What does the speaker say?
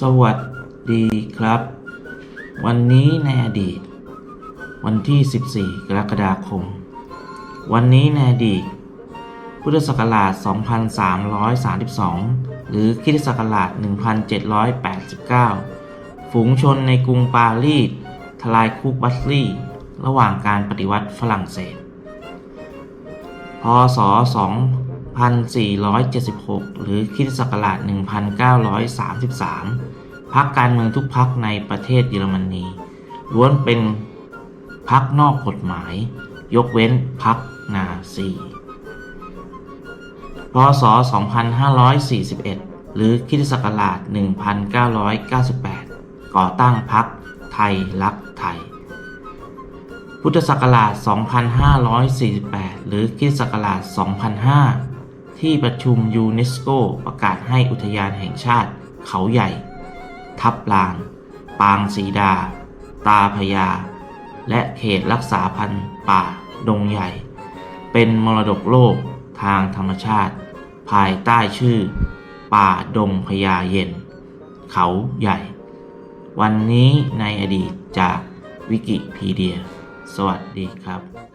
สวัสดีครับ วันนี้ในอดีต วันที่ 14 กรกฎาคม วันนี้ในอดีต พุทธศักราช 2332 หรือคริสตศักราช 1789 ฝูงชนในกรุงปารีสทลายคุกบัตลี่ ระหว่างการปฏิวัติฝรั่งเศส พศ 2 2476 หรือคริสตศักราช 1933 พรรคการเมืองทุกพรรคในประเทศเยอรมนีล้วนเป็นพรรคนอกกฎหมาย ยกเว้นพรรคนาซี พศ 2541 หรือคริสตศักราช 1998 ก่อตั้งพรรคไทยรักไทย พุทธศักราช 2548 หรือคริสตศักราช 2005 ที่ประชุมยูเนสโกประกาศให้อุทยานแห่งชาติ เขาใหญ่ ทับลาน ปางสีดา ตาพญาและเขตรักษาพันธุ์ป่า ดงใหญ่ เป็นมรดกโลกทางธรรมชาติ ภายใต้ชื่อ ป่าดงพญาเย็น เขาใหญ่ วันนี้ในอดีตจากวิกิพีเดีย สวัสดีครับ